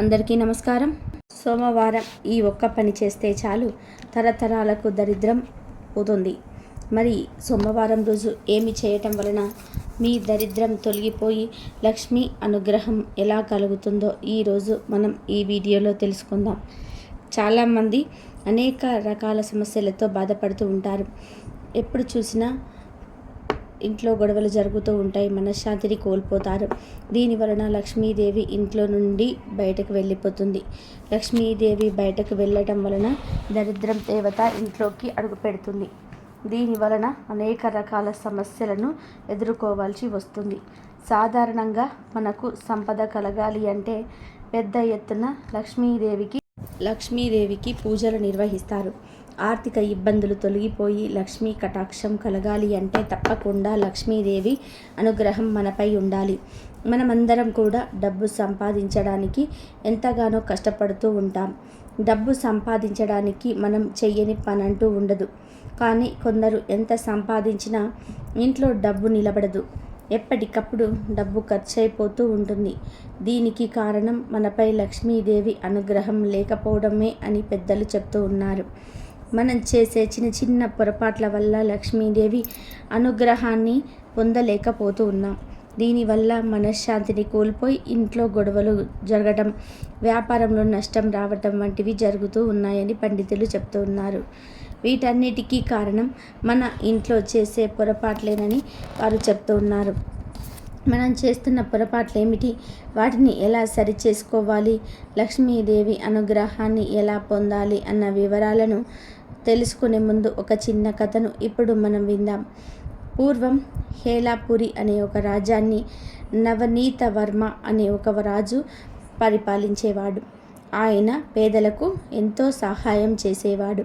అందరికీ నమస్కారం. సోమవారం ఈ ఒక్క పని చేస్తే చాలు తరతరాలకు దరిద్రం పోతుంది. మరి సోమవారం రోజు ఏమి చేయటం వలన మీ దరిద్రం తొలగిపోయి లక్ష్మి అనుగ్రహం ఎలా కలుగుతుందో ఈరోజు మనం ఈ వీడియోలో తెలుసుకుందాం. చాలామంది అనేక రకాల సమస్యలతో బాధపడుతూ ఉంటారు. ఎప్పుడు చూసినా ఇంట్లో గొడవలు జరుగుతూ ఉంటాయి మనశ్శాంతిని కోల్పోతారు. దీని వలన లక్ష్మీదేవి ఇంట్లో నుండి బయటకు వెళ్ళిపోతుంది. లక్ష్మీదేవి బయటకు వెళ్ళటం వలన దరిద్రం దేవత ఇంట్లోకి అడుగు పెడుతుంది దీని వలన అనేక రకాల సమస్యలను ఎదుర్కోవాల్సి వస్తుంది. సాధారణంగా మనకు సంపద కలగాలి అంటే పెద్ద ఎత్తున లక్ష్మీదేవికి లక్ష్మీదేవికి పూజలు నిర్వహిస్తారు. ఆర్థిక ఇబ్బందులు తొలగిపోయి లక్ష్మీ కటాక్షం కలగాలి అంటే తప్పకుండా లక్ష్మీదేవి అనుగ్రహం మనపై ఉండాలి. మనమందరం కూడా డబ్బు సంపాదించడానికి ఎంతగానో కష్టపడుతూ ఉంటాం. డబ్బు సంపాదించడానికి మనం చెయ్యని పనంటూ ఉండదు. కానీ కొందరు ఎంత సంపాదించినా ఇంట్లో డబ్బు నిలబడదు. ఎప్పటికప్పుడు డబ్బు ఖర్చు అయిపోతూ ఉంటుంది. దీనికి కారణం మనపై లక్ష్మీదేవి అనుగ్రహం లేకపోవడమే అని పెద్దలు చెప్తూ ఉన్నారు. మనం చేసే చిన్న చిన్న పొరపాట్ల వల్ల లక్ష్మీదేవి అనుగ్రహాన్ని పొందలేకపోతూ ఉన్నాం. దీనివల్ల మనశ్శాంతిని కోల్పోయి ఇంట్లో గొడవలు జరగటం వ్యాపారంలో నష్టం రావటం వంటివి జరుగుతూ ఉన్నాయని పండితులు చెప్తూ ఉన్నారు. వీటన్నిటికీ కారణం మన ఇంట్లో చేసే పొరపాట్లేనని వారు చెప్తూ ఉన్నారు. మనం చేస్తున్న పొరపాట్లు ఏమిటి వాటిని ఎలా సరి చేసుకోవాలి లక్ష్మీదేవి అనుగ్రహాన్ని ఎలా పొందాలి? అన్న వివరాలను తెలుసుకునే ముందు ఒక చిన్న కథను ఇప్పుడు మనం విందాం. పూర్వం హేలాపురి అనే ఒక రాజ్యాన్ని నవనీత వర్మ అనే ఒక రాజు పరిపాలించేవాడు. ఆయన పేదలకు ఎంతో సహాయం చేసేవాడు.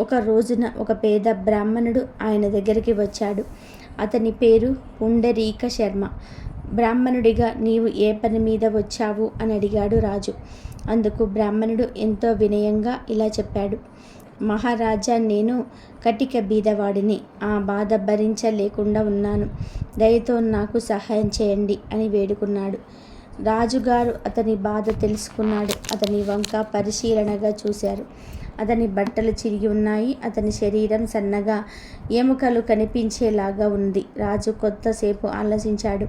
ఒక రోజున ఒక పేద బ్రాహ్మణుడు ఆయన దగ్గరికి వచ్చాడు. అతని పేరు పుండరీక శర్మ. బ్రాహ్మణుడిగా నీవు ఏ పని మీద వచ్చావు? అని అడిగాడు రాజు. అందుకు బ్రాహ్మణుడు ఎంతో వినయంగా ఇలా చెప్పాడు. మహారాజా నేను కటిక బీదవాడిని. ఆ బాధ భరించలేకుండా ఉన్నాను. దయతో నాకు సహాయం చేయండి అని వేడుకున్నాడు. రాజుగారు అతని బాధ తెలుసుకున్నాడు. అతని వంక పరిశీలనగా చూశారు. అతని బట్టలు చిరిగి ఉన్నాయి. అతని శరీరం సన్నగా ఎముకలు కనిపించేలాగా ఉంది. రాజు కొత్తసేపు ఆలోచించాడు.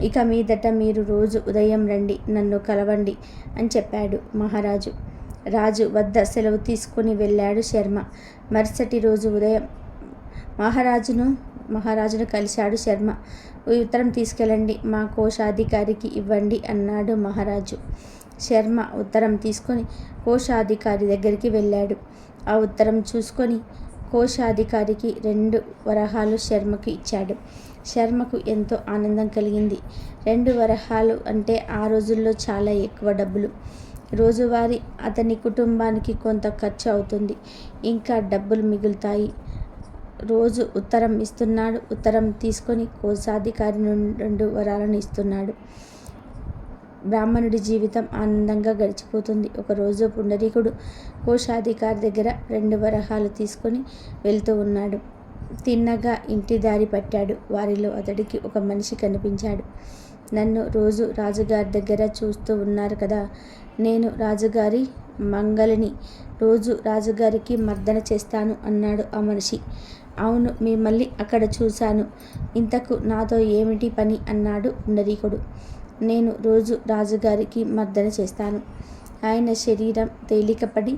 ఇక మీదట మీరు రోజు ఉదయం రండి నన్ను కలవండి అని చెప్పాడు మహారాజు. రాజు వద్ద సెలవు తీసుకుని వెళ్ళాడు శర్మ. మరుసటి రోజు ఉదయం మహారాజును మహారాజును కలిశాడు శర్మ. ఈ ఉత్తరం తీసుకెళ్ళండి మా కోశాధికారికి ఇవ్వండి అన్నాడు మహారాజు. శర్మ ఉత్తరం తీసుకొని కోశాధికారి దగ్గరికి వెళ్ళాడు. ఆ ఉత్తరం చూసుకొని కోశాధికారికి రెండు వరహాలు శర్మకు ఇచ్చాడు. శర్మకు ఎంతో ఆనందం కలిగింది. రెండు వరహాలు అంటే ఆ రోజుల్లో చాలా ఎక్కువ డబ్బులు. రోజువారీ అతని కుటుంబానికి కొంత ఖర్చు అవుతుంది. ఇంకా డబ్బులు మిగులుతాయి. రోజు ఉత్తరం ఇస్తున్నాడు. ఉత్తరం తీసుకొని కోశాధికారి నుండి రెండు వరాలను ఇస్తున్నాడు. బ్రాహ్మణుడి జీవితం ఆనందంగా గడిచిపోతుంది. ఒకరోజు పుండరీకుడు కోశాధికారి దగ్గర రెండు వరహాలు తీసుకొని వెళ్తూ ఉన్నాడు. తిన్నగా ఇంటి దారి పట్టాడు. వారిలో అతడికి ఒక మనిషి కనిపించాడు. నన్ను రోజు రాజుగారి దగ్గర చూస్తూ ఉన్నారు కదా. నేను రాజుగారి మంగళిని రోజు రాజుగారికి మర్దన చేస్తాను అన్నాడు ఆ మనిషి. అవును మిమ్మల్ని అక్కడ చూశాను. ఇంతకు నాతో ఏమిటి పని? అన్నాడు పుండరీకుడు నేను రోజు రాజుగారికి మర్దన చేస్తాను. ఆయన శరీరం తేలికపడి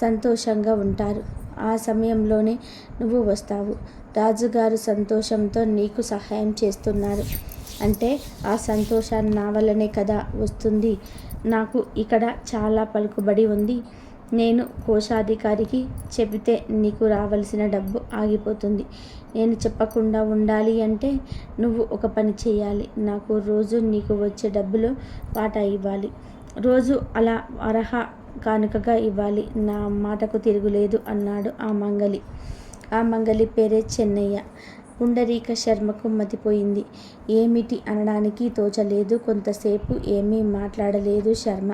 సంతోషంగా ఉంటారు. ఆ సమయంలోనే నువ్వు వస్తావు. రాజుగారు సంతోషంతో నీకు సహాయం చేస్తున్నారు. అంటే ఆ సంతోషాన్ని నా వల్లనే కదా వస్తుంది. నాకు ఇక్కడ చాలా పలుకుబడి ఉంది. నేను కోశాధికారికి చెబితే నీకు రావలసిన డబ్బు ఆగిపోతుంది. నేను చెప్పకుండా ఉండాలి అంటే నువ్వు ఒక పని చేయాలి. నాకు రోజు నీకు వచ్చే డబ్బులు వాటా ఇవ్వాలి. రోజు అలా అర్హ కానుకగా ఇవ్వాలి. నా మాటకు తిరుగులేదు అన్నాడు ఆ మంగలి. ఆ మంగలి పేరే చెన్నయ్య. పుండరీక శర్మకు మతిపోయింది. ఏమిటి అనడానికి తోచలేదు. కొంతసేపు ఏమీ మాట్లాడలేదు శర్మ.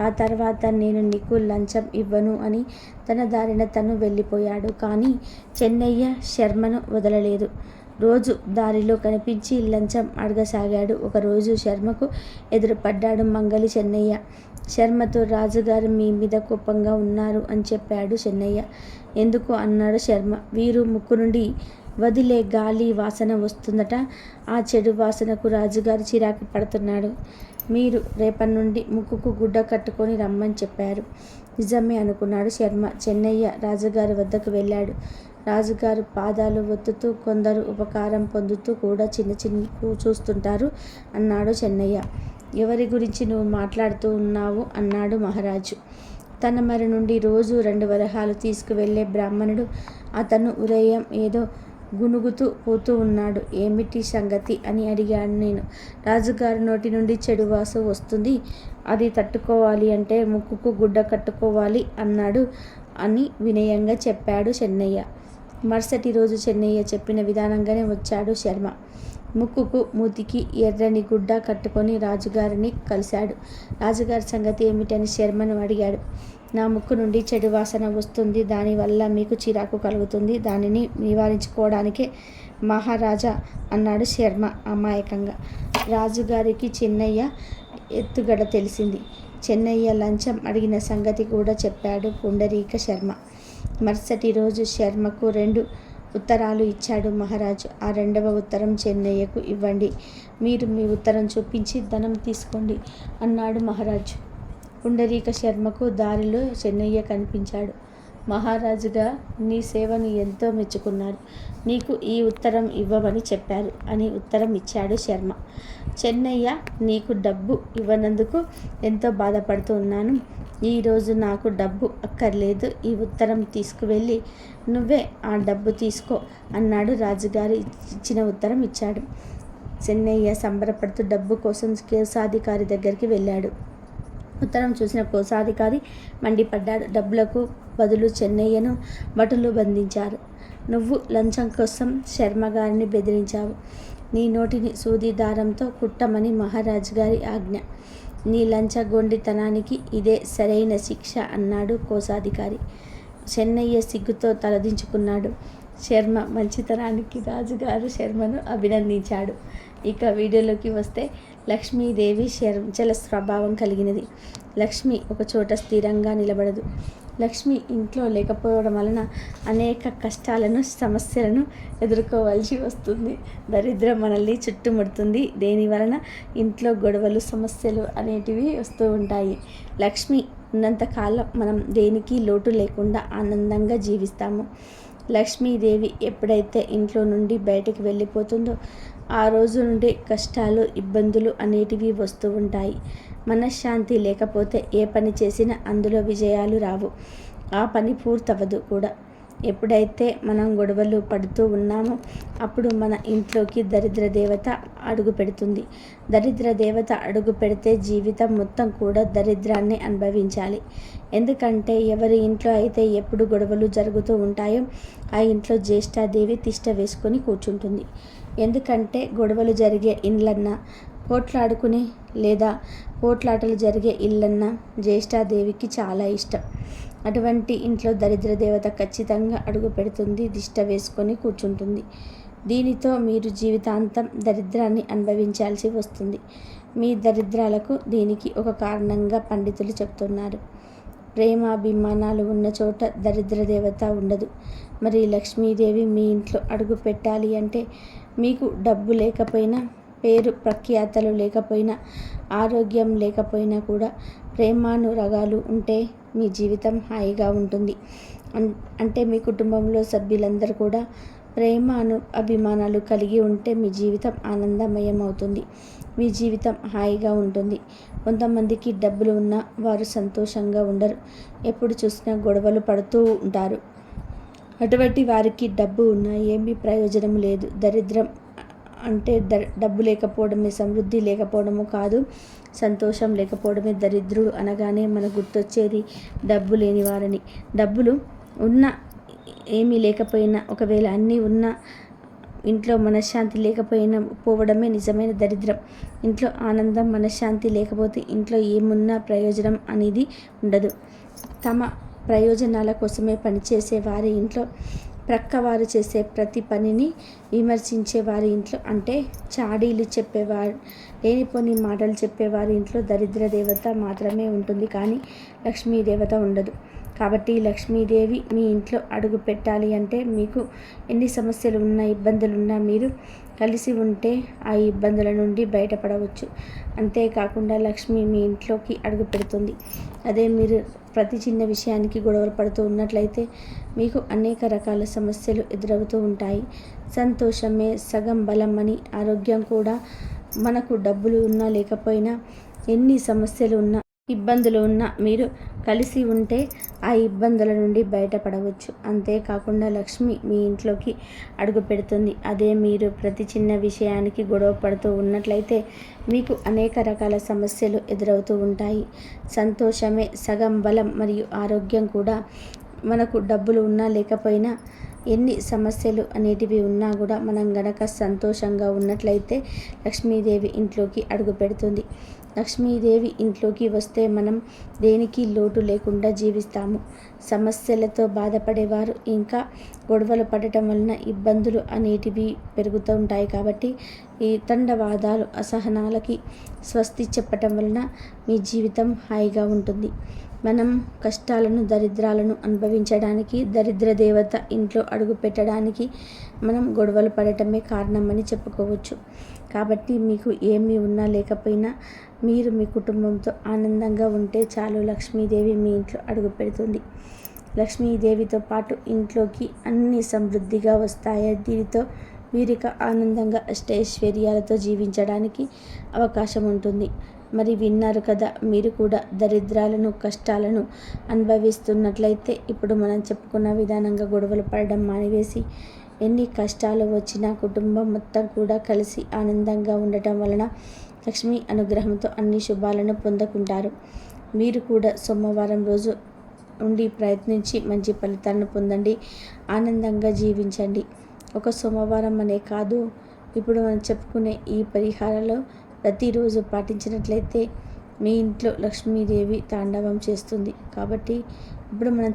ఆ తర్వాత నేను నీకు లంచం ఇవ్వను అని తన దారిన తను వెళ్ళిపోయాడు. కానీ చెన్నయ్య శర్మను వదలలేదు. రోజు దారిలో కనిపించి లంచం అడగసాగాడు. ఒకరోజు శర్మకు ఎదురుపడ్డాడు మంగలి చెన్నయ్య. శర్మతో రాజుగారు మీ మీద కోపంగా ఉన్నారు అని చెప్పాడు చెన్నయ్య. ఎందుకు? అన్నాడు శర్మ. వీరు ముక్కు నుండి వదిలే గాలి వాసన వస్తుందట. ఆ చెడు వాసనకు రాజుగారు చిరాకు పడుతున్నాడు. మీరు రేపటి నుండి ముక్కుకు గుడ్డ కట్టుకొని రమ్మని చెప్పారు. నిజమే అనుకున్నాడు శర్మ. చెన్నయ్య రాజుగారి వద్దకు వెళ్ళాడు. రాజుగారు పాదాలు ఒత్తుతూ కొందరు ఉపకారం పొందుతూ కూడా చిన్న చిన్న చూస్తుంటారు అన్నాడు చెన్నయ్య. ఎవరి గురించి నువ్వు మాట్లాడుతూ ఉన్నావు? అన్నాడు మహారాజు. తన మరి నుండి రోజు రెండు వరహాలు తీసుకువెళ్ళే బ్రాహ్మణుడు. అతను ఉదయం ఏదో గునుగుతూ పోతూ ఉన్నాడు. ఏమిటి సంగతి? అని అడిగాను నేను. రాజుగారి నోటి నుండి చెడు వాసు వస్తుంది. అది తట్టుకోవాలి అంటే ముక్కుకు గుడ్డ కట్టుకోవాలి అన్నాడు అని వినయంగా చెప్పాడు చెన్నయ్య. మరుసటి రోజు చెన్నయ్య చెప్పిన విధానంగానే వచ్చాడు శర్మ. ముక్కుకు మూతికి ఎర్రని గుడ్డ కట్టుకొని రాజుగారిని కలిశాడు. రాజుగారి సంగతి ఏమిటని శర్మను అడిగాడు. నా ముక్కు నుండి చెడు వాసన వస్తుంది. దానివల్ల మీకు చిరాకు కలుగుతుంది. దానిని నివారించుకోవడానికే మహారాజా అన్నాడు శర్మ అమాయకంగా. రాజుగారికి చెన్నయ్య ఎత్తుగడ తెలిసింది. చెన్నయ్య లంచం అడిగిన సంగతి కూడా చెప్పాడు పుండరీక శర్మ. మరుసటి రోజు శర్మకు రెండు ఉత్తరాలు ఇచ్చాడు మహారాజు. ఆ రెండవ ఉత్తరం చెన్నయ్యకు ఇవ్వండి. మీరు మీ ఉత్తరం చూపించి ధనం తీసుకోండి అన్నాడు మహారాజు. పుండరీక శర్మకు దారిలో చెన్నయ్య కనిపించాడు. మహారాజుగా నీ సేవను ఎంతో మెచ్చుకున్నారు నీకు ఈ ఉత్తరం ఇవ్వమని చెప్పారు అని ఉత్తరం ఇచ్చాడు శర్మ. చెన్నయ్య నీకు డబ్బు ఇవ్వనందుకు ఎంతో బాధపడుతూ ఉన్నాను. ఈరోజు నాకు డబ్బు అక్కర్లేదు. ఈ ఉత్తరం తీసుకువెళ్ళి నువ్వే ఆ డబ్బు తీసుకో అన్నాడు రాజుగారు ఇచ్చిన ఉత్తరం ఇచ్చాడు. చెన్నయ్య సంబరపడుతూ డబ్బు కోసం కేసాధికారి దగ్గరికి వెళ్ళాడు. ఉత్తరం చూసిన కోశాధికారి మండిపడ్డాడు. డబ్బులకు బదులు చెన్నయ్యను బటులు బంధించారు. నువ్వు లంచం కోసం శర్మ గారిని బెదిరించావు. నీ నోటిని సూది దారంతో కుట్టమని మహారాజు గారి ఆజ్ఞ. నీ లంచగొండితనానికి ఇదే సరైన శిక్ష అన్నాడు కోశాధికారి. చెన్నయ్య సిగ్గుతో తలదించుకున్నాడు. శర్మ మంచితనానికి రాజుగారు శర్మను అభినందించాడు. ఇక వీడియోలోకి వస్తే లక్ష్మీదేవి చల స్వభావం కలిగినది. లక్ష్మి ఒక చోట స్థిరంగా నిలబడదు. లక్ష్మి ఇంట్లో లేకపోవడం వలన అనేక కష్టాలను సమస్యలను ఎదుర్కోవాల్సి వస్తుంది. దరిద్రం మనల్ని చుట్టుముడుతుంది. దేని వలన? ఇంట్లో గొడవలు సమస్యలు అనేటివి వస్తూ ఉంటాయి. లక్ష్మి ఉన్నంతకాలం మనం దేనికి లోటు లేకుండా ఆనందంగా జీవిస్తాము. లక్ష్మీదేవి ఎప్పుడైతే ఇంట్లో నుండి బయటకు వెళ్ళిపోతుందో ఆ రోజు నుండి కష్టాలు ఇబ్బందులు అనేటివి వస్తూ ఉంటాయి. మనశ్శాంతి లేకపోతే ఏ పని చేసినా అందులో విజయాలు రావు. ఆ పని పూర్తవదు కూడా. ఎప్పుడైతే మనం గొడవలు పడుతూ ఉన్నామో అప్పుడు మన ఇంట్లోకి దరిద్ర దేవత అడుగు పెడుతుంది. దరిద్ర దేవత అడుగు పెడితే జీవితం మొత్తం కూడా దరిద్రాన్ని అనుభవించాలి. ఎందుకంటే ఎవరి ఇంట్లో అయితే ఎప్పుడు గొడవలు జరుగుతూ ఉంటాయో ఆ ఇంట్లో జ్యేష్ఠాదేవి తిష్ట వేసుకొని కూర్చుంటుంది. ఎందుకంటే గొడవలు జరిగే ఇండ్లన్నా పోట్లాడుకునే లేదా పోట్లాటలు జరిగే ఇల్లన్నా జ్యేష్ఠాదేవికి చాలా ఇష్టం. అటువంటి ఇంట్లో దరిద్ర దేవత ఖచ్చితంగా అడుగు పెడుతుంది దిష్ట వేసుకొని కూర్చుంటుంది. దీనితో మీరు జీవితాంతం దరిద్రాన్ని అనుభవించాల్సి వస్తుంది. మీ దరిద్రాలకు దీనికి ఒక కారణంగా పండితులు చెప్తున్నారు. ప్రేమాభిమానాలు ఉన్న చోట దరిద్ర దేవత ఉండదు. మరి లక్ష్మీదేవి మీ ఇంట్లో అడుగు పెట్టాలి అంటే మీకు డబ్బు లేకపోయినా పేరు ప్రఖ్యాతలు లేకపోయినా ఆరోగ్యం లేకపోయినా కూడా ప్రేమానురగాలు ఉంటే మీ జీవితం హాయిగా ఉంటుంది. అంటే మీ కుటుంబంలో సభ్యులందరూ కూడా ప్రేమ అను అభిమానాలు కలిగి ఉంటే మీ జీవితం ఆనందమయం అవుతుంది. మీ జీవితం హాయిగా ఉంటుంది. కొంతమందికి డబ్బులు ఉన్నా వారు సంతోషంగా ఉండరు. ఎప్పుడు చూసినా గొడవలు పడుతూ ఉంటారు. అటువంటి వారికి డబ్బు ఉన్నా ఏమీ ప్రయోజనం లేదు. దరిద్రం అంటే ద డబ్బు లేకపోవడమే సమృద్ధి లేకపోవడము కాదు సంతోషం లేకపోవడమే దరిద్రుడు అనగానే మనకు గుర్తొచ్చేది డబ్బు లేని వారని. డబ్బులు ఉన్న ఏమీ లేకపోయినా ఒకవేళ అన్నీ ఉన్నా ఇంట్లో మనశ్శాంతి లేకపోయినా పోవడమే నిజమైన దరిద్రం. ఇంట్లో ఆనందం మనశ్శాంతి లేకపోతే ఇంట్లో ఏమున్నా ప్రయోజనం అనేది ఉండదు. తమ ప్రయోజనాల కోసమే పనిచేసే వారి ఇంట్లో ప్రక్కవారు చేసే ప్రతి పనిని విమర్శించే వారి ఇంట్లో అంటే చాడీలు చెప్పేవారు లేనిపోని మాటలు చెప్పేవారి ఇంట్లో దరిద్ర దేవత మాత్రమే ఉంటుంది కానీ లక్ష్మీ దేవత ఉండదు. కాబట్టి లక్ష్మీదేవి మీ ఇంట్లో అడుగు పెట్టాలి అంటే మీకు ఎన్ని సమస్యలు ఉన్నా ఇబ్బందులు ఉన్నా మీరు కలిసి ఉంటే ఆ ఇబ్బందుల నుండి బయటపడవచ్చు. అంతేకాకుండా లక్ష్మి మీ ఇంట్లోకి అడుగు పెడుతుంది. అదే మీరు ప్రతి చిన్న విషయానికి గొడవలు పడుతూ ఉన్నట్లయితే మీకు అనేక రకాల సమస్యలు ఎదురవుతూ ఉంటాయి. సంతోషమే సగం బలం అని ఆరోగ్యం కూడా మనకు డబ్బులు ఉన్నా లేకపోయినా ఎన్ని సమస్యలు ఉన్నా ఇబ్బందులు ఉన్న మీరు కలిసి ఉంటే ఆ ఇబ్బందుల నుండి బయటపడవచ్చు. అంతేకాకుండా లక్ష్మి మీ ఇంట్లోకి అడుగు పెడుతుంది. అదే మీరు ప్రతి చిన్న విషయానికి గొడవ పడుతూ ఉన్నట్లయితే మీకు అనేక రకాల సమస్యలు ఎదురవుతూ ఉంటాయి. సంతోషమే సగం బలం మరియు ఆరోగ్యం కూడా మనకు డబ్బులు ఉన్నా లేకపోయినా ఎన్ని సమస్యలు అనేటివి ఉన్నా కూడా మనం గనక సంతోషంగా ఉన్నట్లయితే లక్ష్మీదేవి ఇంట్లోకి అడుగు పెడుతుంది. లక్ష్మీదేవి ఇంట్లోకి వస్తే మనం దేనికి లోటు లేకుండా జీవిస్తాము. సమస్యలతో బాధపడేవారు ఇంకా గొడవలు పడటం వలన ఇబ్బందులు అనేటివి పెరుగుతూ ఉంటాయి కాబట్టి ఈ తండవాదాలు అసహనాలకి స్వస్తి చెప్పటం వలన మీ జీవితం హాయిగా ఉంటుంది. మనం కష్టాలను దరిద్రాలను అనుభవించడానికి దరిద్ర దేవత ఇంట్లో అడుగు పెట్టడానికి మనం గొడవలు పడటమే కారణమని చెప్పుకోవచ్చు. కాబట్టి మీకు ఏమి ఉన్నా లేకపోయినా మీరు మీ కుటుంబంతో ఆనందంగా ఉంటే చాలు లక్ష్మీదేవి మీ ఇంట్లో అడుగు పెడుతుంది. లక్ష్మీదేవితో పాటు ఇంట్లోకి అన్ని సమృద్ధిగా వస్తాయి? దీనితో వీరిక ఆనందంగా అష్టైశ్వర్యాలతో జీవించడానికి అవకాశం ఉంటుంది. మరి విన్నారు కదా మీరు కూడా దరిద్రాలను కష్టాలను అనుభవిస్తున్నట్లయితే ఇప్పుడు మనం చెప్పుకున్న విధానంగా గొడవలు పడడం మానివేసి ఎన్ని కష్టాలు వచ్చినా కుటుంబం మొత్తం కూడా కలిసి ఆనందంగా ఉండటం వలన లక్ష్మి అనుగ్రహంతో అన్ని శుభాలను పొందుకుంటారు. మీరు కూడా సోమవారం రోజు ఉండి ప్రయత్నించి మంచి ఫలితాలను పొందండి. ఆనందంగా జీవించండి. ఒక సోమవారం అనే కాదు ఇప్పుడు మనం చెప్పుకునే ఈ పరిహారాలు ప్రతిరోజు పాటించినట్లయితే మీ ఇంట్లో లక్ష్మీదేవి తాండవం చేస్తుంది. కాబట్టి ఇప్పుడు మనం